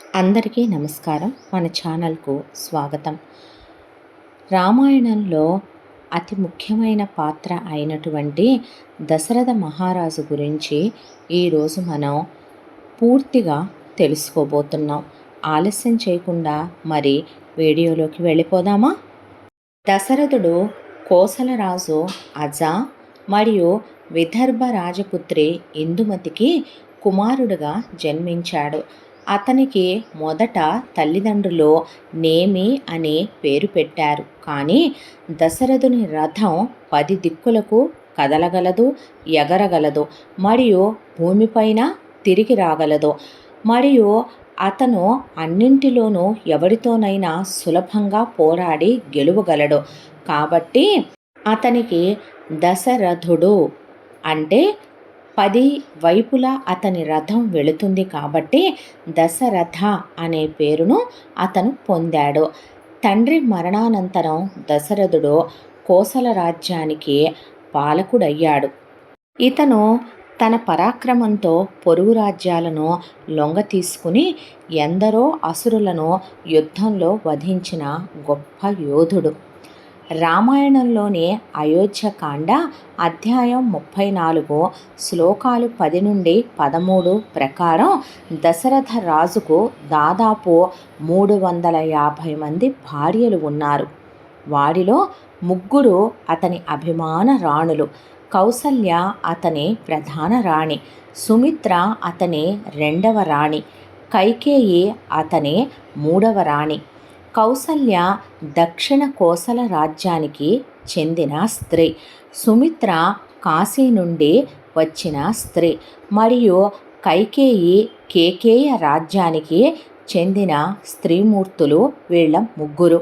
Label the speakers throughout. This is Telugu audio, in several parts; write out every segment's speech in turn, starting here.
Speaker 1: అందరికీ నమస్కారం. మన ఛానల్కు స్వాగతం. రామాయణంలో అతి ముఖ్యమైన పాత్ర అయినటువంటి దశరథ మహారాజు గురించి ఈరోజు మనం పూర్తిగా తెలుసుకోబోతున్నాం. ఆలస్యం చేయకుండా మరి వీడియోలోకి వెళ్ళిపోదామా? దశరథుడు కోసలరాజు అజ మరియు విదర్భ రాజపుత్రి ఇందుమతికి కుమారుడుగా జన్మించాడు. అతనికి మొదట తల్లిదండ్రులు నేమి అనే పేరు పెట్టారు. కానీ దశరథుని రథం పది దిక్కులకు కదలగలదు ఎగరగలదు మరియు భూమిపైన తిరిగి రాగలదు. మరియు అతను అన్నింటిలోనూ ఎవరితోనైనా సులభంగా పోరాడి గెలువగలడు. కాబట్టి అతనికి దశరథుడు అంటే పది వైపులా అతని రథం వెళుతుంది కాబట్టి దశరథ అనే పేరును అతను పొందాడు. తండ్రి మరణానంతరం దశరథుడు కోసల రాజ్యానికి పాలకుడయ్యాడు. ఇతను తన పరాక్రమంతో పొరుగు రాజ్యాలను లొంగ తీసుకుని ఎందరో అసురులను యుద్ధంలో వధించిన గొప్ప యోధుడు. రామాయణంలోని అయోధ్యకాండ అధ్యాయం ముప్పై నాలుగు శ్లోకాలు పది నుండి పదమూడు ప్రకారం దశరథ రాజుకు దాదాపు మూడు వందల యాభై మంది భార్యలు ఉన్నారు. వారిలో ముగ్గురు అతని అభిమాన రాణులు కౌసల్య అతని ప్రధాన రాణి సుమిత్ర అతని రెండవ రాణి కైకేయి అతని మూడవ రాణి కౌసల్య దక్షిణ కోసల రాజ్యానికి చెందిన స్త్రీ. సుమిత్ర కాశీ నుండి వచ్చిన స్త్రీ మరియు కైకేయి కేకేయ రాజ్యానికి చెందిన స్త్రీమూర్తులు వీళ్ళ ముగ్గురు.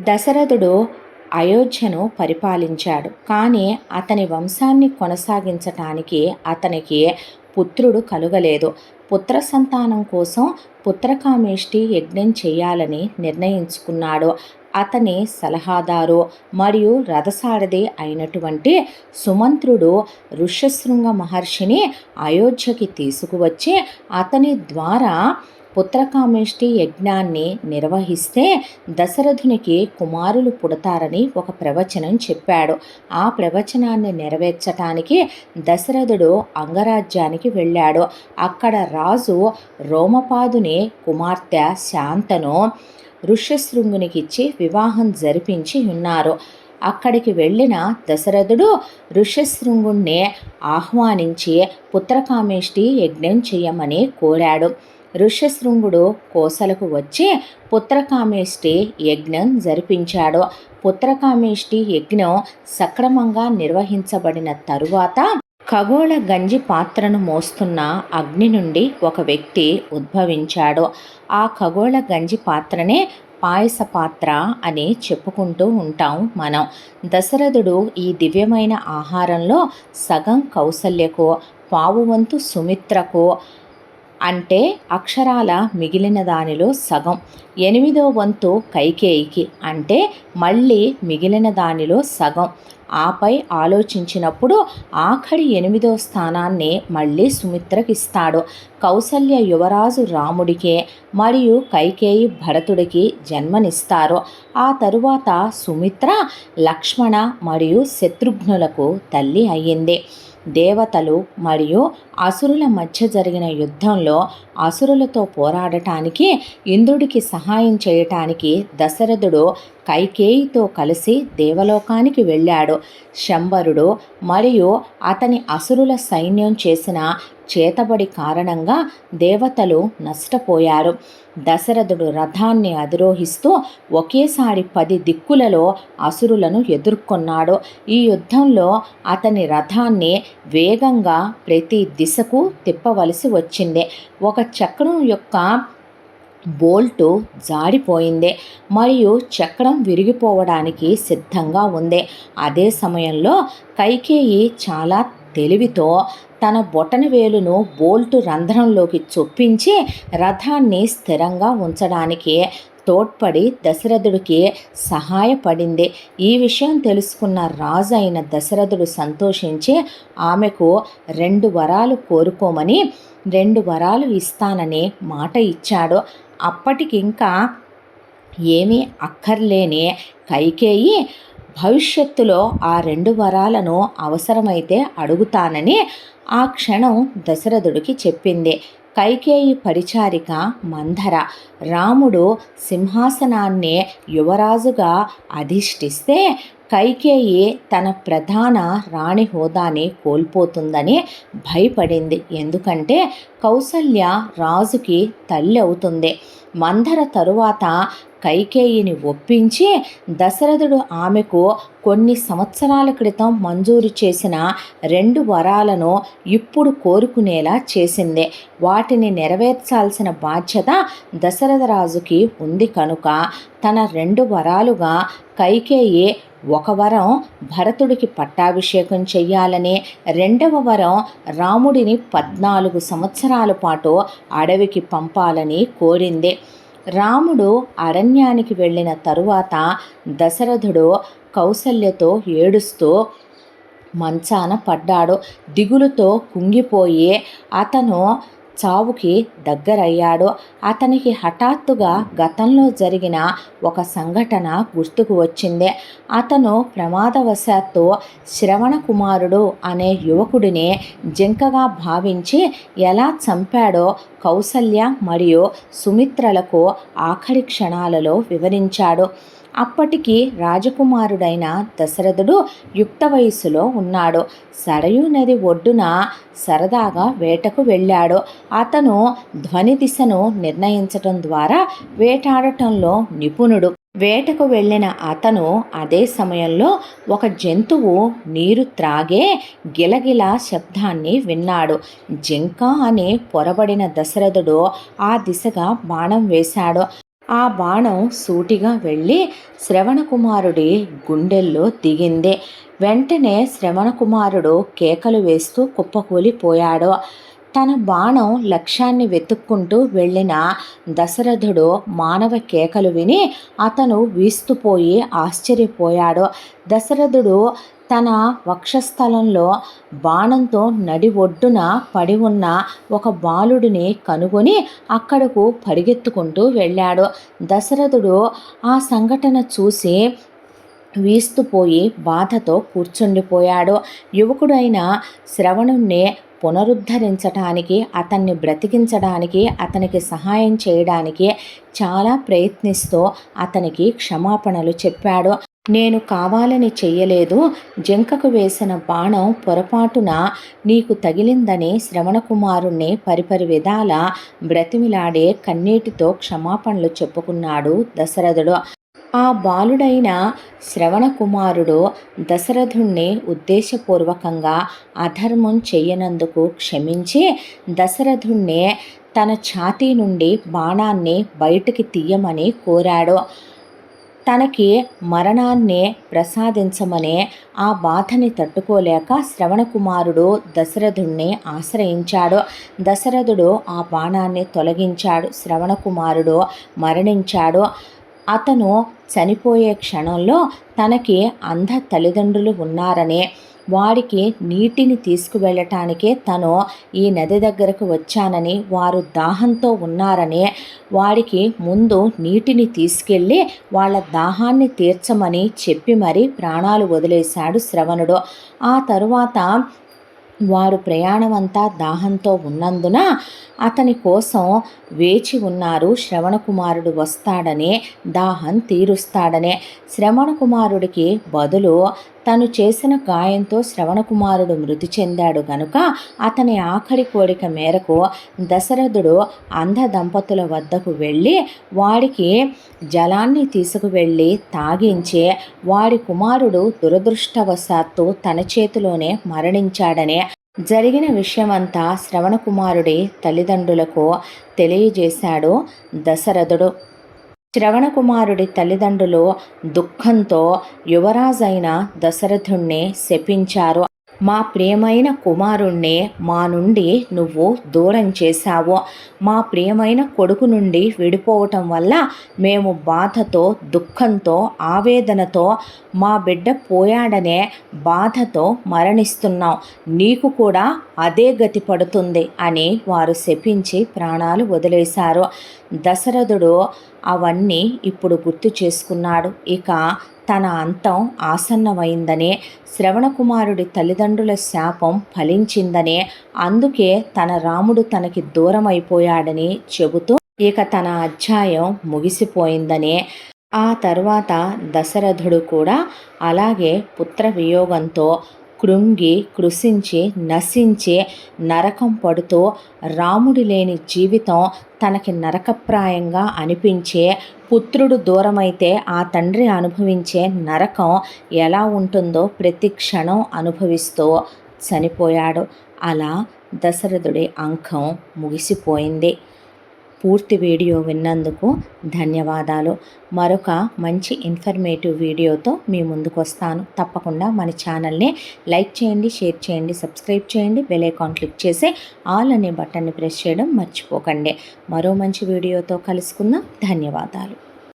Speaker 1: దశరథుడు అయోధ్యను పరిపాలించాడు. కానీ అతని వంశాన్ని కొనసాగించటానికి అతనికి పుత్రుడు కలుగలేదు. పుత్ర సంతానం కోసం పుత్రకామేష్టి యజ్ఞం చేయాలని నిర్ణయించుకున్నాడు. అతని సలహాదారు మరియు రథసారథి అయినటువంటి సుమంత్రుడు ఋష్యశృంగ మహర్షిని అయోధ్యకి తీసుకువచ్చి అతని ద్వారా పుత్రకామేష్టి యజ్ఞాన్ని నిర్వహిస్తే దశరథునికి కుమారులు పుడతారని ఒక ప్రవచనం చెప్పాడు. ఆ ప్రవచనాన్ని నెరవేర్చటానికి దశరథుడు అంగరాజ్యానికి వెళ్ళాడు. అక్కడ రాజు రోమపాదుని కుమార్తె శాంతను ఋష్యశృంగునికిచ్చి వివాహం జరిపించి ఉన్నారు. అక్కడికి వెళ్ళిన దశరథుడు ఋష్యశృంగుణ్ణి ఆహ్వానించి పుత్రకామేష్టి యజ్ఞం చేయమని కోరాడు. ఋష్యశృంగుడు కోసలకు వచ్చి పుత్రకామేష్టి యజ్ఞం జరిపించాడు. పుత్రకామేష్టి యజ్ఞం సక్రమంగా నిర్వహించబడిన తరువాత ఖగోళ గంజి పాత్రను మోస్తున్న అగ్ని నుండి ఒక వ్యక్తి ఉద్భవించాడు. ఆ ఖగోళ గంజి పాత్రనే పాయస పాత్ర అని చెప్పుకుంటూ ఉంటాం మనం. దశరథుడు ఈ దివ్యమైన ఆహారంలో సగం కౌసల్యకు పావువంతు సుమిత్రకు అంటే అక్షరాల మిగిలిన దానిలో సగం. ఎనిమిదో వంతు కైకేయికి అంటే మళ్ళీ మిగిలిన దానిలో సగం. ఆపై ఆలోచించినప్పుడు ఆఖరి ఎనిమిదో స్థానాన్ని మళ్ళీ సుమిత్రకిస్తాడు. కౌసల్య యువరాజు రాముడికే మరియు కైకేయి భరతుడికి జన్మనిస్తారు. ఆ తరువాత సుమిత్ర లక్ష్మణ మరియు శత్రుఘ్నులకు తల్లి అయ్యింది. దేవతలు మరియు అసురుల మధ్య జరిగిన యుద్ధంలో అసురులతో పోరాడటానికి ఇంద్రుడికి సహాయం చేయటానికి దశరథుడు కైకేయితో కలిసి దేవలోకానికి వెళ్ళాడు. శంబరుడు మరియు అతని అసురుల సైన్యం చేసిన చేతబడి కారణంగా దేవతలు నష్టపోయారు. దశరథుడు రథాన్ని అధిరోహిస్తూ ఒకేసారి పది దిక్కులలో అసురులను ఎదుర్కొన్నాడు. ఈ యుద్ధంలో అతని రథాన్ని వేగంగా ప్రతి దిశకు తిప్పవలసి వచ్చింది. ఒక చక్రం యొక్క బోల్టు జారిపోయింది మరియు చక్రం విరిగిపోవడానికి సిద్ధంగా ఉంది. అదే సమయంలో కైకేయి చాలా తెలివితో తన బొటన వేలును బోల్టు రంధ్రంలోకి చొప్పించి రథాన్ని స్థిరంగా ఉంచడానికి తోడ్పడి దశరథుడికి సహాయపడింది. ఈ విషయం తెలుసుకున్న రాజు అయిన దశరథుడు సంతోషించి ఆమెకు రెండు వరాలు కోరుకోమని రెండు వరాలు ఇస్తానని మాట ఇచ్చాడు. అప్పటికింకా ఏమీ అక్కర్లేని కైకేయి భవిష్యత్తులో ఆ రెండు వరాలను అవసరమైతే అడుగుతానని ఆ క్షణం దశరథుడికి చెప్పింది. కైకేయి పరిచారిక మంధర. రాముడు సింహాసనాన్ని యువరాజుగా అధిష్ఠిస్తే కైకేయి తన ప్రధాన రాణి హోదాని కోల్పోతుందని భయపడింది. ఎందుకంటే కౌసల్య రాజుకి తల్లి అవుతుంది మంధర తరువాత కైకేయిని ఒప్పించి దశరథుడు ఆమెకు కొన్ని సంవత్సరాల క్రితం మంజూరు చేసిన రెండు వరాలను ఇప్పుడు కోరుకునేలా చేసింది. వాటిని నెరవేర్చాల్సిన బాధ్యత దశరథరాజుకి ఉంది కనుక తన రెండు వరాలుగా కైకేయి ఒక వరం భరతుడికి పట్టాభిషేకం చెయ్యాలని రెండవ వరం రాముడిని పద్నాలుగు సంవత్సరాల పాటు అడవికి పంపాలని కోరింది. రాముడు అరణ్యానికి వెళ్ళిన తరువాత దశరథుడు కౌసల్యతో ఏడుస్తూ మంచాన పడ్డాడు. దిగులుతో కుంగిపోయి అతను చావుకి దగ్గరయ్యాడు. అతనికి హఠాత్తుగా గతంలో జరిగిన ఒక సంఘటన గుర్తుకు వచ్చింది. అతను ప్రమాదవశాత్తు శ్రవణ కుమారుడు అనే యువకుడిని జింకగా భావించి ఎలా చంపాడో కౌసల్య మరియు సుమిత్రలకు ఆఖరి క్షణాలలో వివరించాడు. అప్పటికి రాజకుమారుడైన దశరథుడు యుక్త వయస్సులో ఉన్నాడు. సరయూ నది ఒడ్డున సరదాగా వేటకు వెళ్ళాడు. అతను ధ్వని దిశను నిర్ణయించటం ద్వారా వేటాడటంలో నిపుణుడు. వేటకు వెళ్ళిన అతను అదే సమయంలో ఒక జంతువు నీరు త్రాగే గిలగిల శబ్దాన్ని విన్నాడు. జింక అని పొరబడిన దశరథుడు ఆ దిశగా బాణం వేశాడు. ఆ బాణం సూటిగా వెళ్ళి శ్రవణకుమారుడి గుండెల్లో దిగింది. వెంటనే శ్రవణకుమారుడు కేకలు వేస్తూ కుప్పకూలిపోయాడు. తన బాణం లక్ష్యాన్ని వెతుక్కుంటూ వెళ్ళిన దశరథుడు మానవ కేకలు విని అతను వీస్తుపోయి ఆశ్చర్యపోయాడు. దశరథుడు తన వక్షస్థలంలో బాణంతో నడి ఒడ్డున పడి ఉన్న ఒక బాలుడిని కనుగొని అక్కడకు పరిగెత్తుకుంటూ వెళ్ళాడు. దశరథుడు ఆ సంఘటన చూసి వీస్తుపోయి బాధతో కూర్చుండిపోయాడు. యువకుడైన శ్రవణుణ్ణి పునరుద్ధరించటానికి అతన్ని బ్రతికించడానికి అతనికి సహాయం చేయడానికి చాలా ప్రయత్నిస్తూ అతనికి క్షమాపణలు చెప్పాడు. నేను కావాలని చెయ్యలేదు. జంకకు వేసిన బాణం పొరపాటున నీకు తగిలిందని శ్రవణకుమారుణ్ణి పరిపరి విధాల బ్రతిమిలాడే కన్నీటితో క్షమాపణలు చెప్పుకున్నాడు దశరథుడు. ఆ బాలుడైన శ్రవణకుమారుడు దశరథుణ్ణి ఉద్దేశపూర్వకంగా అధర్మం చేయనందుకు క్షమించి దశరథుణ్ణి తన ఛాతీ నుండి బాణాన్ని బయటికి తీయమని కోరాడు. తనకి మరణాన్ని ప్రసాదించమని ఆ బాధని తట్టుకోలేక శ్రవణకుమారుడు దశరథుణ్ణి ఆశ్రయించాడు. దశరథుడు ఆ బాణాన్ని తొలగించాడు. శ్రవణకుమారుడు మరణించాడు. అతను చనిపోయే క్షణంలో తనకి అంధ తల్లిదండ్రులు ఉన్నారనే వాడికి నీటిని తీసుకువెళ్ళటానికే తను ఈ నది దగ్గరకు వచ్చానని వారు దాహంతో ఉన్నారని వాడికి ముందు నీటిని తీసుకెళ్ళి వాళ్ళ దాహాన్ని తీర్చమని చెప్పి మరీ ప్రాణాలు వదిలేశాడు శ్రవణుడు. ఆ తరువాత వారు ప్రయాణమంతా దాహంతో ఉన్నందున అతని కోసం వేచి ఉన్నారు. శ్రవణకుమారుడు వస్తాడనే దాహం తీరుస్తాడనే. శ్రవణకుమారుడికి బదులు తను చేసిన గాయంతో శ్రవణకుమారుడు మృతి చెందాడు గనుక అతని ఆఖరి కోరిక మేరకు దశరథుడు అంధ దంపతుల వద్దకు వెళ్ళి వాడికి జలాన్ని తీసుకువెళ్ళి తాగించే వాడి కుమారుడు దురదృష్టవశాత్తు తన చేతిలోనే మరణించాడనే జరిగిన విషయమంతా శ్రవణకుమారుడి తల్లిదండ్రులకు తెలియజేశాడు దశరథుడు. శ్రవణకుమారుడి తల్లిదండ్రులు దుఃఖంతో యువరాజైన దశరథుణ్ణి శపించారు. మా ప్రియమైన కుమారుణ్ణి మా నుండి నువ్వు దూరం చేశావు. మా ప్రియమైన కొడుకు నుండి విడిపోవటం వల్ల మేము బాధతో దుఃఖంతో ఆవేదనతో మా బిడ్డ పోయాడనే బాధతో మరణిస్తున్నాం. నీకు కూడా అదే గతి పడుతుంది అని వారు శపించి ప్రాణాలు వదిలేశారు. దశరథుడు అవన్నీ ఇప్పుడు గుర్తు చేసుకున్నాడు. ఇక తన అంతం ఆసన్నమైందనే శ్రవణకుమారుడి తల్లిదండ్రుల శాపం ఫలించిందనే అందుకే తన రాముడు తనకి దూరమైపోయాడని చెబుతూ ఇక తన అధ్యాయం ముగిసిపోయిందనే. ఆ తర్వాత దశరథుడు కూడా అలాగే పుత్ర వియోగంతో కృంగి కృషించి నశించి నరకం పడుతూ రాముడి లేని జీవితం తనకి నరకప్రాయంగా అనిపించే పుత్రుడు దూరమైతే ఆ తండ్రి అనుభవించే నరకం ఎలా ఉంటుందో ప్రతి క్షణం అనుభవిస్తూ చనిపోయాడు. అలా దశరథుడి అంకం ముగిసిపోయింది. పూర్తి వీడియో విన్నందుకు ధన్యవాదాలు. మరొక మంచి ఇన్ఫర్మేటివ్ వీడియోతో మీ ముందుకు వస్తాను. తప్పకుండా మన ఛానల్ని లైక్ చేయండి షేర్ చేయండి సబ్స్క్రైబ్ చేయండి బెల్ ఐకాన్ క్లిక్ చేసి ఆల్ అనే బటన్ని ప్రెస్ చేయడం మర్చిపోకండి. మరో మంచి వీడియోతో కలుసుకుందాం. ధన్యవాదాలు.